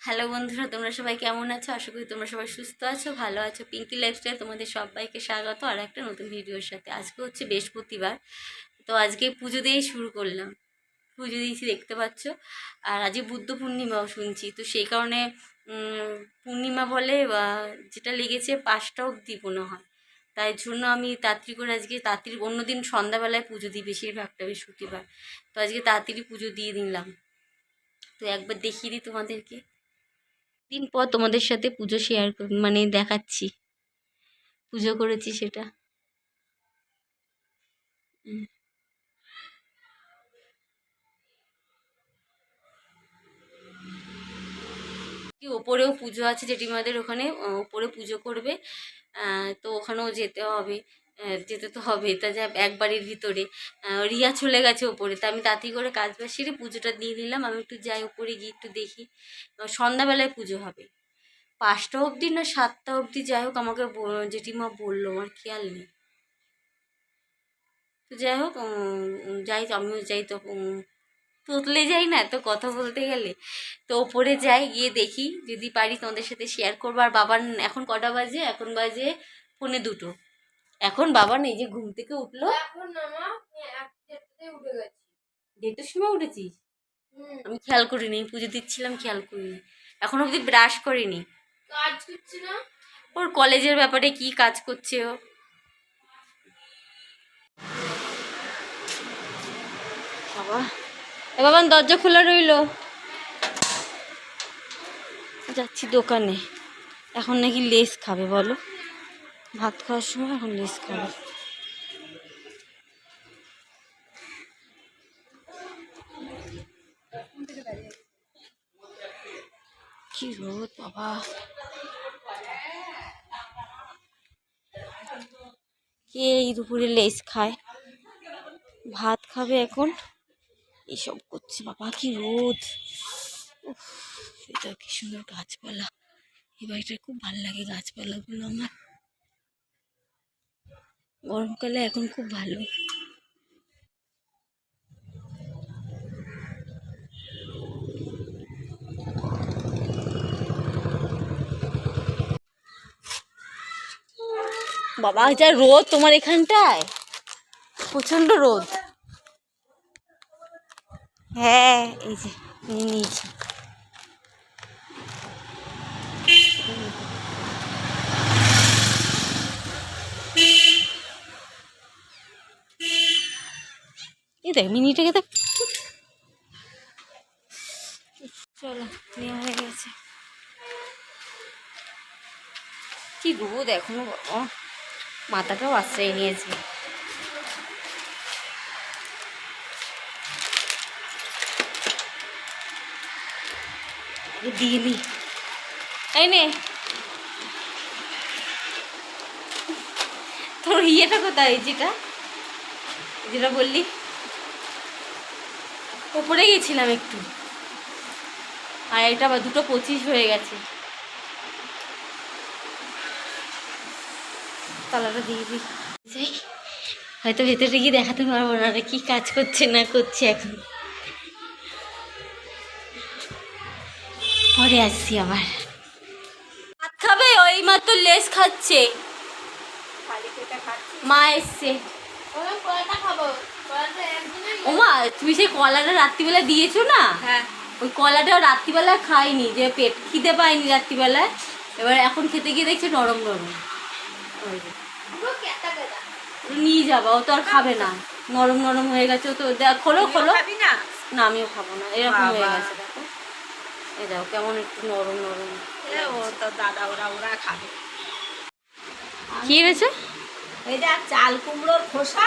Hello বন্ধুরা, তোমরা সবাই কেমন আছো? আশা করি তোমরা সবাই সুস্থ আছো, ভালো আছো। পিঙ্কি লাইফস্টাইল তোমাদের সবাইকে স্বাগত। আর একটা নতুন ভিডিওর সাথে আজকে হচ্ছে বৃহস্পতিবার। তো আজকে পুজো দিয়েই শুরু করলাম। পুজো দিয়েছি, দেখতে পাচ্ছ। আর আজকে বুদ্ধ পূর্ণিমাও শুনছি। তো সেই কারণে পূর্ণিমা বলে যেটা লেগেছে, পাঁচটা অবধি মনে হয়। তাই জন্য আমি তাড়াতাড়ি করে আজকে তাড়াতাড়ি অন্যদিন সন্ধ্যাবেলায় পুজো দিই, বেশিরভাগটা বৃহস্পতিবার। তো আজকে তাড়াতাড়ি পুজো দিয়ে দিলাম তো একবার দেখিয়ে দিই তোমাদেরকে। দিন পর তোমাদের সাথে পুজো শেয়ার মানে দেখাচ্ছি। পুজো করেছি সেটা। ওপরেও পুজো আছে জেঠিমাদের ওখানে ওপরে পুজো করবে তো ওখানেও যেতে হবে। যেতে তো হবে তা যা এক বাড়ির ভিতরে। রিয়া চলে গেছে ওপরে। তা আমি তাড়াতাড়ি করে কাজ বাজ সেরে পুজোটা দিয়ে নিলাম। আমি একটু যাই ওপরে গিয়ে একটু দেখি। সন্ধ্যাবেলায় পুজো হবে। পাঁচটা অবধি না সাতটা অবধি? যাই হোক, আমাকে জেঠিমা বলল, আমার খেয়াল নেই। তো যাই হোক যাই, আমিও যাই। তো তুতলে যাই না তো কথা বলতে গেলে? তো ওপরে যাই, গিয়ে দেখি। যদি পারি তোমাদের সাথে শেয়ার করব। আর বাবার, এখন কটা বাজে? এখন বাজে পৌনে দুটো। এখন বাবা এই যে ঘুম থেকে উঠল। দেড়টার সময় উঠেছিস? আমি খেয়াল করিনি পুজো দিচ্ছিলাম খেয়াল করিনি। এখন অবধি ব্রাশ করিনি। ওর কলেজের ব্যাপারে কি কাজ করছে ও? বাবা। এ বাবা দরজা খোলা রইল। যাচ্ছি দোকানে। এখন নাকি লেস খাবে বলো। ভাত খাওয়ার সময় এখন লেস খাবে। কি রোদ, বাবা। কে এই দুপুরে লেস খায়? ভাত খাবে এখন? এসব করছে, বাবা, কি রোদ। এটা কি সুন্দর গাছপালা। এই বাড়িটা খুব ভালো লাগে গাছপালাগুলো আমার। গরমকালে এখন খুব ভালো। বাবা, যা রোদ তোমার এখানটায়? প্রচণ্ড রোদ। হ্যাঁ এই যে নিয়েছি। দেখ মিনিটাকে দেখ চলো নেওয়া হয়ে গেছে। কি রোদ এখনও মাথাটাও আশ্রয় নিয়েছে। দিয়ে নি। এই নে। তোর ইয়েটা কোথায় যেটা? যেটা বললি? ওপরে গেছিলাম একটু। আর এটা আবার দুটো পঁচিশ হয়ে গেছে। তালাটা দিয়ে দিই। হয়তো ভেতরে গিয়ে দেখাতে পারব না কি কাজ করছে না করছে এখন। পরে আসছি আবার। ভাত খাবে? ওই মাত্র লেস খাচ্ছে। মা এসছে। খাব। ওমা তুমি সেই কলাটা রাত্রিবেলা দিয়েছ না? হ্যাঁ। ওই কলাটা রাত্রিবেলা খাইনি যে পেট খিদে পাইনি রাত্রিবেলায়। এবার এখন খেতে গিয়ে দেখছি নরম নরম। নিয়ে যাবা ও তো আর খাবে না। নরম নরম হয়ে গেছে তো দেখ খোলো খোলো। না? আমিও খাব না এরকম হয়ে গেছে দেখো। এই দেখো কেমন একটু নরম নরম। ও তো দাদা ওরা ওরা খাবে। কি হয়েছে এটা চাল কুমড়োর খোসা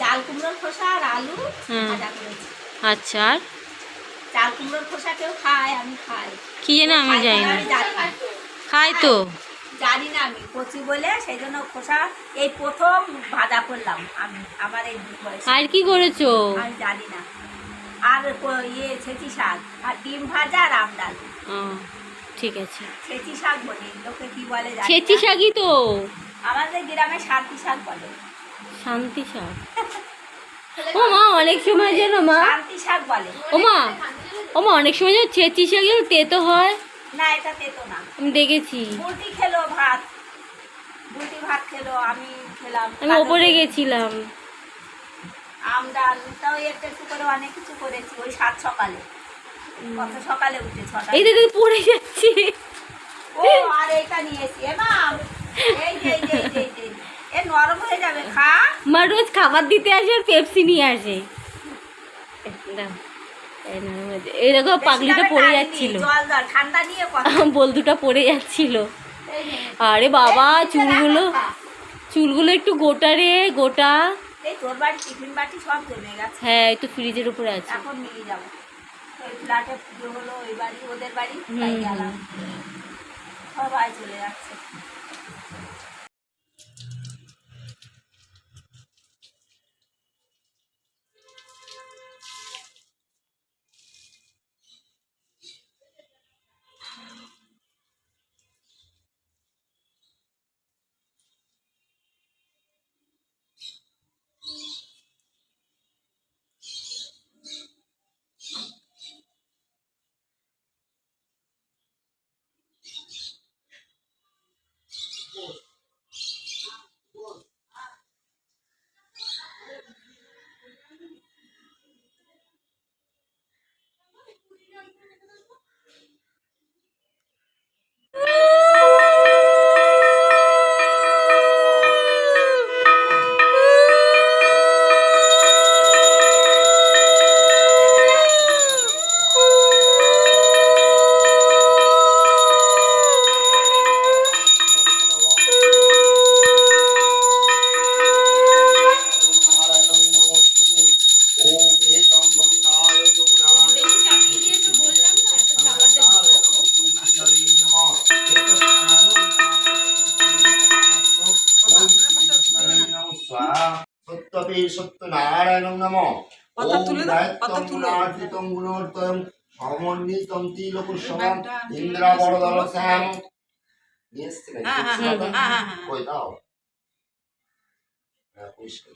চাল কুমড়োর খোসা আর আলু ভাজা করেছি। আচ্ছা আর? চাল কুমড়োর খোসা কেউ খায় আমি খাই। কি জানি আমি জানি না, আমি। খাই তো। জানি না আমি কচি বলে সেই জন্য খোসা এই প্রথম ভাজা করলাম আমি আমার এই আর কি করেছ? আমি জানি না। আর ইয়ে ছেঁচি শাক আর ডিম ভাজা আর আমডাল ও ঠিক আছে। ছেঁচি শাক বলে লোকে কি বলে ছেচি শাকই তো। আমাদের গ্রামে শান্তি শাক বলে। শান্তি শাক। ও মা অনেক সময় যেন মা শান্তি শাক বলে। ও মা ও মা অনেক সময় যখন চেঁচিস গেল তেতো হয়। না এটা তেতো না। আমি দেখেছি। বুলটি খেলো ভাত। বুলটি ভাত খেলো আমি খেলাম আমি ওপরে গেছিলাম। আম ডাল তাও একটু একটু করে অনেক কিছু করেছি ওই সাত সকালে। কত সকালে উঠে ছটা এই দিদি পড়ে যাচ্ছি। ও আর এটা নিয়েছি এ মা এই যে এই যে, এই যে। এ নরম হয়ে যাবে খা। মা রোজ খাবার দিতে আসে আর পেপসি নিয়ে আসে। এই দেখো পাগলিটা পড়ে যাচ্ছিল। বলদুটা পড়ে যাচ্ছিল। আরে বাবা চুলগুলো চুলগুলো একটু গোটা রে গোটা। হ্যাঁ একটু ফ্রিজের উপরে আছে। এখন নিয়ে যাব। ফ্ল্যাটে হলো ওই বাড়ি ওদের বাড়ি হুম, তাই সবাই চলে যাচ্ছে। গুণার্জিতম গুণোত্তম সমন্বিতম তিলকুশমম ইন্দ্রা বড়দল শ্যাম? হ্যাঁ, হ্যাঁ? হ্যাঁ। কই দাও পরিষ্কার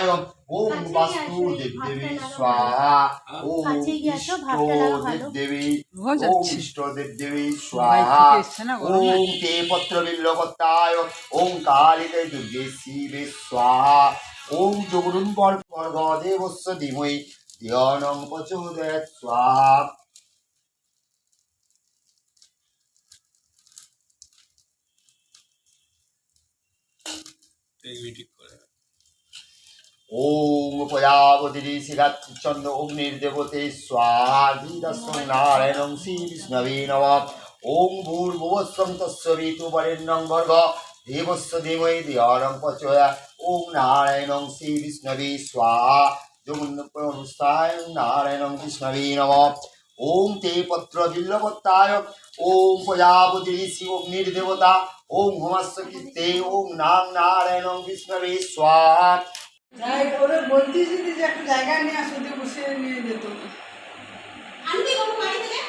বিল্লপত্তায় ওম বাস্তু দেবদেবী স্বাহা ওম ইষ্ট রোজ ওম ইষ্ট দেবদেবী স্বাহা ওম তে পত্র বিল্লপত্তায় ওম কালিতে দুর্গে শিবে স্বাহা ওম যোগরুম বর্গ দেবস্য ধীমহি ধিয়নং প্রচোদয়াৎ স্বাহা। ওম প্রজাপতি শিরাচন্দ্র অগ্নির দেবতে স্বাধীদস্য নারায়ণং শ্রী বিষ্ণবে নম ওম ভূর্ভুবস্বং তস্য ঋতু বরেণ্যং ভর্গ দেবস্য দেবৈ ধিয়নং প্রচোদয়া ওম নারায়ণং শ্রী বিষ্ণবে স্বাহা জগন্নপ্রনুষ্ঠায় নারায়ণং বিষ্ণবে নম ওম তে পত্র বিল্লপত্তায় ওম প্রজাপতি ঋষি অগ্নির দেবতা ওম হোমাস্য কীর্তে ওম নাম নারায়ণং বিষ্ণবে স্বাহা যাই ওরে বলছিস যে একটা জায়গা নিয়ে আসো, যে বসে নিয়ে যেত। আনবি, বাবু বাড়ি থেকে?